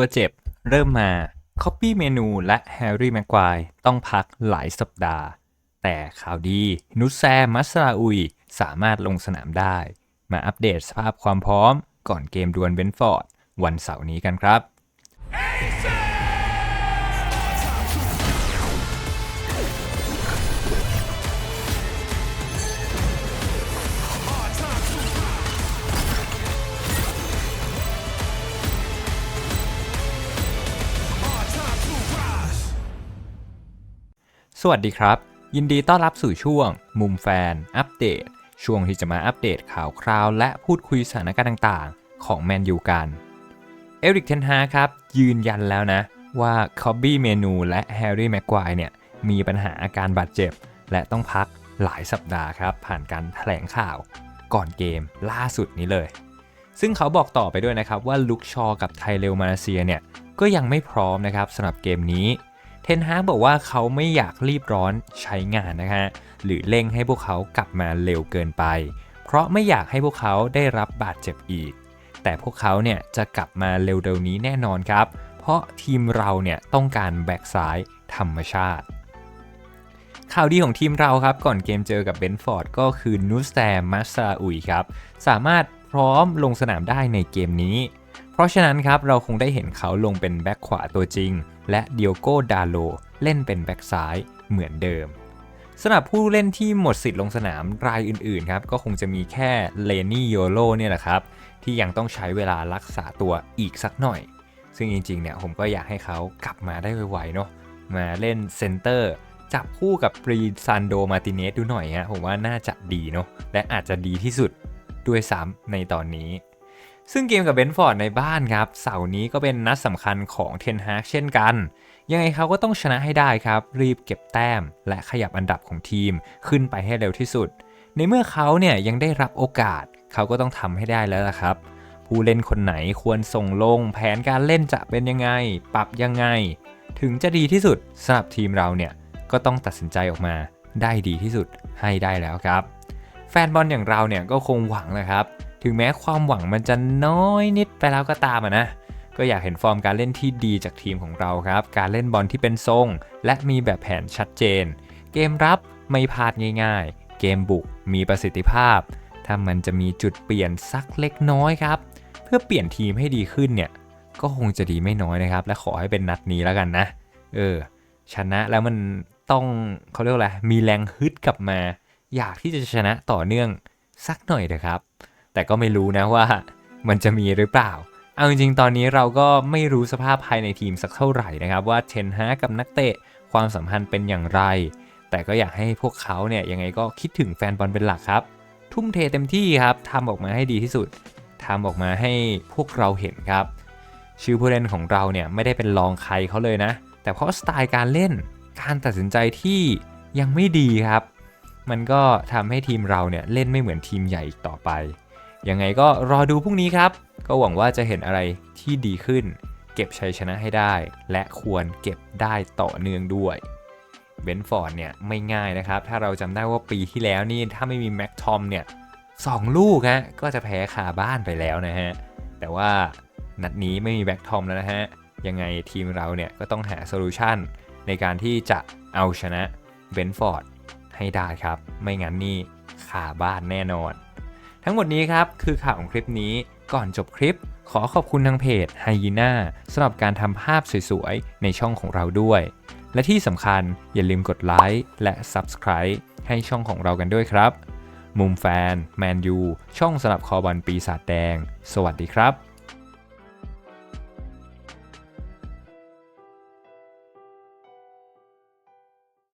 ตัวเจ็บ เริ่มมา Copy เมนูและแฮร์รี่แม็กควายต้องพักหลายสัปดาห์ แต่ข่าวดีนุสแซมมัสราอุยสามารถลงสนามได้ มาอัปเดตสภาพความพร้อม ก่อนเกมดวลเบนฟอร์ด วันเสาร์นี้กันครับ สวัสดีครับ ยินดีต้อนรับสู่ช่วง มุมแฟน อัปเดต ช่วงที่จะมาอัปเดตข่าวคราว และพูดคุยสถานการณ์ต่างๆ ของแมนยูกัน เอริกเทนฮาครับ ยืนยันแล้วนะ ว่าคอบบี้เมนูและแฮร์รี่แม็กควายเนี่ย มีปัญหาอาการบาดเจ็บ และต้องพักหลายสัปดาห์ครับ ผ่านการแถลงข่าว ก่อนเกมล่าสุดนี้เลย ซึ่งเขาบอกต่อไปด้วยนะครับว่าลุกชอกับไทเลมาเลเซียเนี่ยก็ยังไม่พร้อมนะครับสำหรับเกมนี้ ทนฮากบอกว่าเขาไม่อยากรีบร้อนใช้งานนะฮะหรือเร่งให้พวกเขากลับมาเร็วเกินไป เพราะไม่อยากให้พวกเขาได้รับบาดเจ็บอีก แต่พวกเขาเนี่ยจะกลับมาเร็วๆนี้แน่นอนครับ เพราะทีมเราเนี่ยต้องการแบ็กซ้ายธรรมชาติข่าวดีของทีมเราครับ ก่อนเกมเจอกับเบนฟอร์ดก็คือนูสแตมมัสซาอุยครับ สามารถพร้อมลงสนามได้ในเกมนี้ เพราะฉะนั้นครับเราคงได้เห็นเขาลงเป็นแบ็กขวาตัวจริง และเดียโก้ดาโลเล่นเป็นแบ็กซ้ายเหมือนเดิมสำหรับผู้เล่นที่หมดสิทธิ์ลงสนามรายอื่นๆครับก็คงจะมีแค่เลนี่โยโลเนี่ยแหละครับที่ยังต้องใช้เวลารักษาตัวอีกสักหน่อย ซึ่งจริงๆเนี่ยผมก็อยากให้เขากลับมาได้ไวๆเนาะมาเล่นเซนเตอร์จับคู่กับปรีซันโดมาติเนสดูหน่อยฮะผมว่าน่าจะดีเนาะและอาจจะดีที่สุดด้วยซ้ำในตอนนี้ ซึ่งเกมกับเบนฟอร์ดในบ้านครับ เสาร์นี้ก็เป็นนัดสำคัญของเทนฮากเช่นกัน ยังไงเขาก็ต้องชนะให้ได้ครับ รีบเก็บแต้ม และขยับอันดับของทีมขึ้นไปให้เร็วที่สุด ในเมื่อเขาเนี่ยยังได้รับโอกาส เขาก็ต้องทำให้ได้แล้วล่ะครับ ผู้เล่นคนไหนควรส่งลง แผนการเล่นจะเป็นยังไง ปรับยังไง ถึงจะดีที่สุดสำหรับทีมเราเนี่ยก็ต้องตัดสินใจออกมา ได้ดีที่สุดให้ได้แล้วครับ แฟนบอลอย่างเราเนี่ยก็คงหวังนะครับ ถึงแม้ความหวังมันจะน้อยนิดไปแล้วก็ตามอะนะ ก็อยากเห็นฟอร์มการเล่นที่ดีจากทีมของเราครับ การเล่นบอลที่เป็นทรง และมีแบบแผนชัดเจน เกมรับไม่พลาดง่าย ๆ เกมบุกมีประสิทธิภาพ ถ้ามันจะมีจุดเปลี่ยนสักเล็กน้อยครับ เพื่อเปลี่ยนทีมให้ดีขึ้นเนี่ยก็คงจะดีไม่น้อยนะครับ และขอให้เป็นนัดนี้แล้วกันนะ เออ ชนะแล้วมันต้องเขาเรียกอะไรมีแรงฮึดกลับมา อยากที่จะชนะต่อเนื่องสักหน่อยเถอะครับ แต่ก็ไม่รู้นะว่ามันจะมีหรือเปล่า เอาจริงๆ ตอนนี้เราก็ไม่รู้สภาพภายในทีมสักเท่าไหร่นะครับ ว่าเทนฮากับนักเตะความสัมพันธ์เป็นอย่างไร แต่ก็อยากให้พวกเขาเนี่ยยังไงก็คิดถึงแฟนบอลเป็นหลักครับ ทุ่มเทเต็มที่ครับทำออกมาให้ดีที่สุดทำออกมาให้พวกเราเห็นครับ ชื่อผู้เล่นของเราเนี่ยไม่ได้เป็นรองใครเขาเลยนะ แต่เพราะสไตล์การเล่นการตัดสินใจที่ยังไม่ดีครับ มันก็ทำให้ทีมเราเนี่ยเล่นไม่เหมือนทีมใหญ่อีกต่อไป ยังไงก็รอดูพรุ่งนี้ครับ ก็หวังว่าจะเห็นอะไรที่ดีขึ้น เก็บชัยชนะให้ได้ และควรเก็บได้ต่อเนื่องด้วยเบนฟอร์ดเนี่ยไม่ง่ายนะครับ ถ้าเราจำได้ว่าปีที่แล้วนี่ถ้าไม่มีแม็กทอมเนี่ยสองลูกฮะก็จะแพ้คาบ้านไปแล้วนะฮะ แต่ว่านัดนี้ไม่มีแบ็กทอมแล้วนะฮะ ยังไงทีมเราเนี่ยก็ต้องหาโซลูชันในการที่จะเอาชนะเบนฟอร์ดให้ได้ครับ ไม่งั้นนี่ขาบ้านแน่นอน ทั้งหมดนี้ครับคือข่าวของคลิปนี้ก่อนจบคลิป ขอขอบคุณทางเพจไฮยีน่าสำหรับการทำภาพสวยๆ ในช่องของเราด้วย และที่สำคัญอย่าลืมกดไลค์และ Subscribe ให้ช่องของเรากันด้วยครับ มุมแฟน แมนยู ช่องสำหรับคอบอลปีศาจแดง สวัสดีครับ